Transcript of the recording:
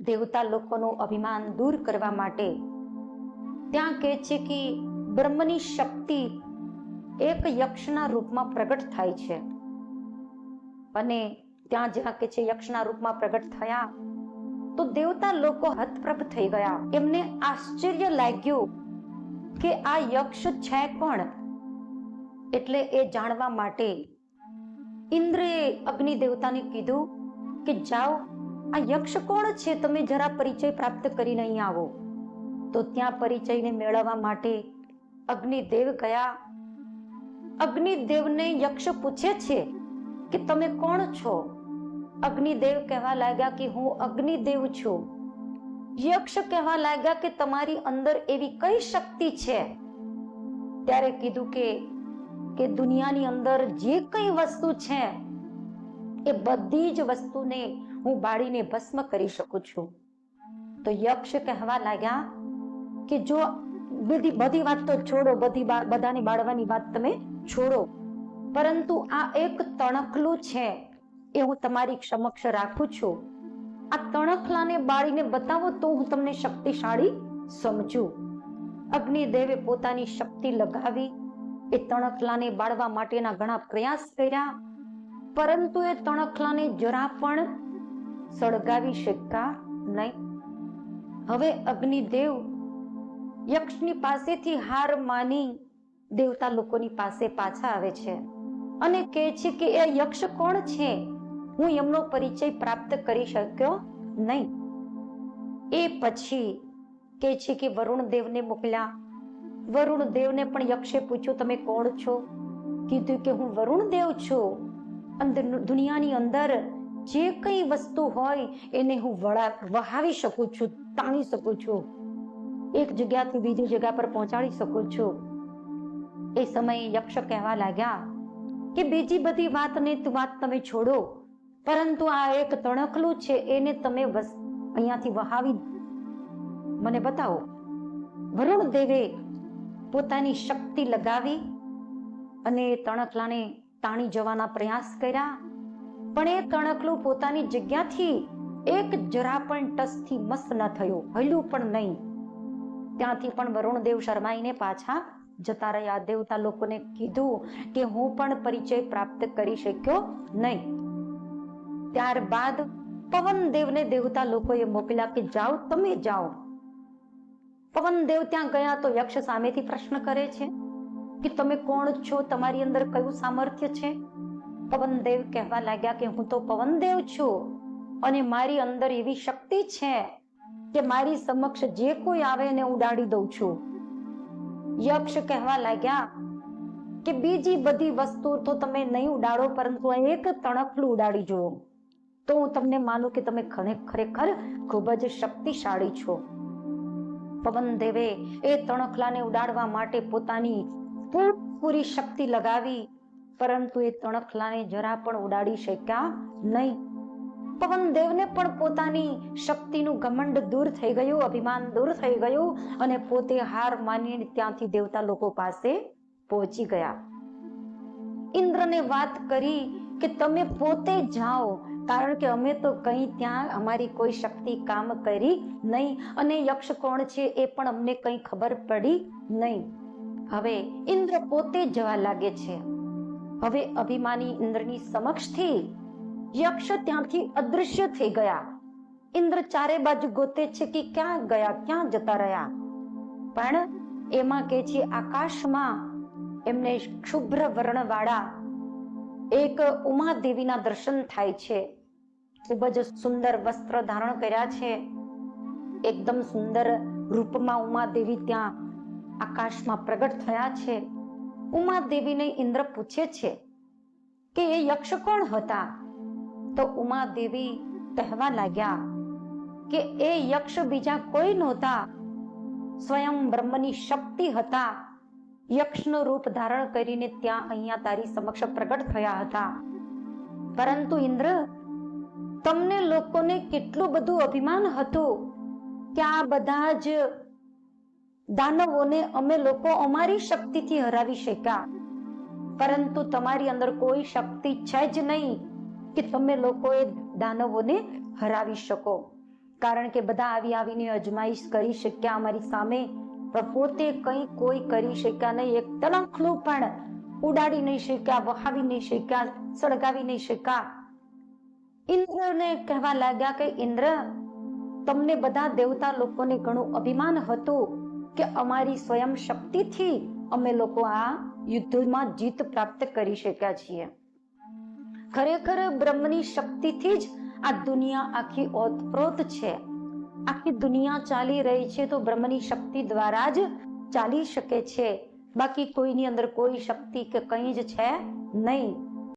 દેવતા લોકોનું અભિમાન દૂર કરવા માટે ત્યાં કહે છે કે બ્રહ્મની શક્તિ એક યક્ષના રૂપમાં પ્રગટ થાય છે. અને ત્યાં જ્યાં કે છે યક્ષના રૂપમાં પ્રગટ થયા, તો દેવતા લોકો હતપ્રભ થઈ ગયા. એમને આશ્ચર્ય લાગ્યું કે આ યક્ષ છે કોણ? એટલે એ જાણવા માટે ઇન્દ્રએ અગ્નિ દેવતાને કીધું કે જાઓ આ યક્ષ કોણ છે તમે જરા પરિચય પ્રાપ્ત કરીને અહીં આવો. તો ત્યાં પરિચયને મેળવવા માટે અગ્નિદેવ ગયા. અગ્નિદેવને યક્ષ પૂછે છે કે તમે કોણ છો? અગ્નિદેવ કહેવા લાગ્યા કે હું અગ્નિદેવ છું. યક્ષ કહેવા લાગ્યા કે તમારી અંદર એવી કઈ શક્તિ છે? ત્યારે કીધું કે કે દુનિયાની અંદર જે કઈ વસ્તુ છે એ બધી જ વસ્તુને હું બાળીને ભસ્મ કરી શકું છું. તો યક્ષ કહેવા લાગ્યા કે જો બધી બધી વાત તો છોડો, બધી બધાને બાળવાની વાત તમે છોડો. પરંતુ આ એક તણખલું છે એ હું તમારી સમક્ષ રાખું છું. આ તણખલાને બાળીને બતાવો તો હું તમને શક્તિશાળી સમજું. અગ્નિદેવે પોતાની શક્તિ લગાવી, એ તણખલાને બાળવા માટેના ઘણા પ્રયાસ કર્યા. પરંતુ એ તણખલાને જરા પણ સળગાવી શક્યા નહીં. હવે અગ્નિદેવ યક્ષની પાસેથી હાર માની દેવતા લોકોની પાસે પાછા આવે છે અને કહે છે કે એ યક્ષ કોણ છે? હું એમનો પરિચય પ્રાપ્ત કરી શક્યો નહીં. એ પછી કહે છે કે વરુણ દેવને મોકલ્યા. વરુણ દેવને પણ યક્ષે પૂછ્યું, તમે કોણ છો? કીધું કે હું વરુણ દેવ છું. દુનિયાની અંદર જે કઈ વસ્તુ હોય એને હું વળા, વહાવી શકું છું, તાણી શકું છું. એક જગ્યાથી બીજી જગ્યા પર પહોંચાડી શકું છું. એ સમયે યક્ષ કહેવા લાગ્યા કે બીજી બધી વાતને વાત તમે છોડો. પરંતુ આ એક તણખલું છે, એને તમે વસ, અહીંયાથી વહાવી મને બતાવો. વરુણ દેવે પોતાની શક્તિ લગાવી અને તણખલાને તાણી જવાના પ્રયાસ કર્યા, પણ એ તણકલું પોતાની જગ્યાથી એક જરા પણ ટસથી મસ્ત ન થયું, હલ્યું પણ નહીં. ત્યાંથી પણ વરુણદેવ શરમાઈને પાછા જતા રહ્યા. દેવતા લોકોને કીધું કે હું પણ પરિચય પ્રાપ્ત કરી શક્યો નહીં. ત્યારબાદ પવનદેવને દેવતા લોકોએ મોકલ્યા કે જાઓ, તમે જાઓ. પવનદેવ ત્યાં ગયા તો યક્ષ સામેથી પ્રશ્ન કરે છે કે તમે કોણ છો? તમારી અંદર કયું સામર્થ્ય છે? પવનદેવ કહેવા લાગ્યા કે હું તો પવનદેવ છું અને મારી અંદર એવી શક્તિ છે કે મારી સમક્ષ જે કોઈ આવે એને ઉડાડી દઉં છું. યક્ષ કહેવા લાગ્યા કે બીજી બધી વસ્તુ તો તમે નહીં ઉડાડો, પરંતુ એક તણખલું ઉડાડી જુઓ. તો હું તમને માનું કે તમે ખરે- ખરેખર ખૂબ જ શક્તિશાળી છો. પવનદેવે એ તણખલાને ઉડાડવા માટે પોતાની પૂરી શક્તિ લગાવી, પરંતુ એ તણખલાને જરા પણ ઉડાડી શક્યા નહીં. પવનદેવને પણ પોતાની શક્તિનું ઘમંડ દૂર થઈ ગયું, અભિમાન દૂર થઈ ગયું અને પોતે હાર માનીને ત્યાંથી દેવતા લોકો પાસે પહોંચી ગયા. ઇન્દ્રને વાત કરી કે, તમે પોતે જાઓ, કારણ કે અમે તો કઈ ત્યાં અમારી કોઈ શક્તિ કામ કરી નહીં અને યક્ષ કોણ છે એ પણ અમને કઈ ખબર પડી નહીં. હવે ઇન્દ્ર પોતે જવા લાગે છે. હવે અભિમાની ઇન્દ્રની સમક્ષથી યક્ષ ત્યાંથી અદૃશ્ય થઈ ગયા. ઇન્દ્ર ચારે બાજુ ગોતે છે કે ક્યાં ગયા, ક્યાં જતા રહ્યા. પણ એમાં કે છે, આકાશમાં એમને શુભ્ર વર્ણવાળા એક ઉમા દેવીના દર્શન થાય છે. ખૂબ જ સુંદર વસ્ત્ર ધારણ કર્યા છે. એકદમ સુંદર રૂપમાં ઉમા દેવી ત્યાં આકાશમાં પ્રગટ થયા છે. ઉમા દેવીને ઇન્દ્ર પૂછે છે કે એ યક્ષ કોણ હતા? તો ઉમા દેવી કહેવા લાગ્યા કે એ યક્ષ બીજા કોઈ નહોતા. સ્વયં બ્રહ્મની શક્તિ હતા. યક્ષનું રૂપ ધારણ કરીને ત્યાં અહીંયા તારી સમક્ષ પ્રગટ થયા હતા. પરંતુ ઇન્દ્ર, તમને લોકોને કેટલું બધું અભિમાન હતું કે આ બધા જ દાનવોને અમે લોકો અમારી શક્તિથી હરાવી શક્યા. પરંતુ તમારી અંદર કોઈ શક્તિ છે જ નહીં કે તમે લોકોએ દાનવોને હરાવી શકો. કારણ કે બધા આવી આવીને અજમાઈશ કરી શક્યા અમારી સામે, પણ પોતે કંઈ કોઈ કરી શક્યા નહીં. એક તલંખલું પણ ઉડાડી નહીં શક્યા, વહાવી નહીં શક્યા, સળગાવી નહીં શક્યા. ઇન્દ્રને કહેવા લાગ્યા કે, ઇન્દ્ર, તમને બધા દેવતા લોકોને ઘણું અભિમાન હતું. કે અમારી સ્વયં શક્તિથી અમે લોકો આ યુદ્ધમાં જીત પ્રાપ્ત કરી શક્યા છીએ. ખરેખર બ્રહ્મની શક્તિથી જ આ દુનિયા આખી ઓતપ્રોત છે. આખી દુનિયા ચાલી રહી છે તો બ્રહ્મની શક્તિ દ્વારા જ ચાલી શકે છે. બાકી કોઈની અંદર કોઈ શક્તિ કે કંઈ જ છે નહીં.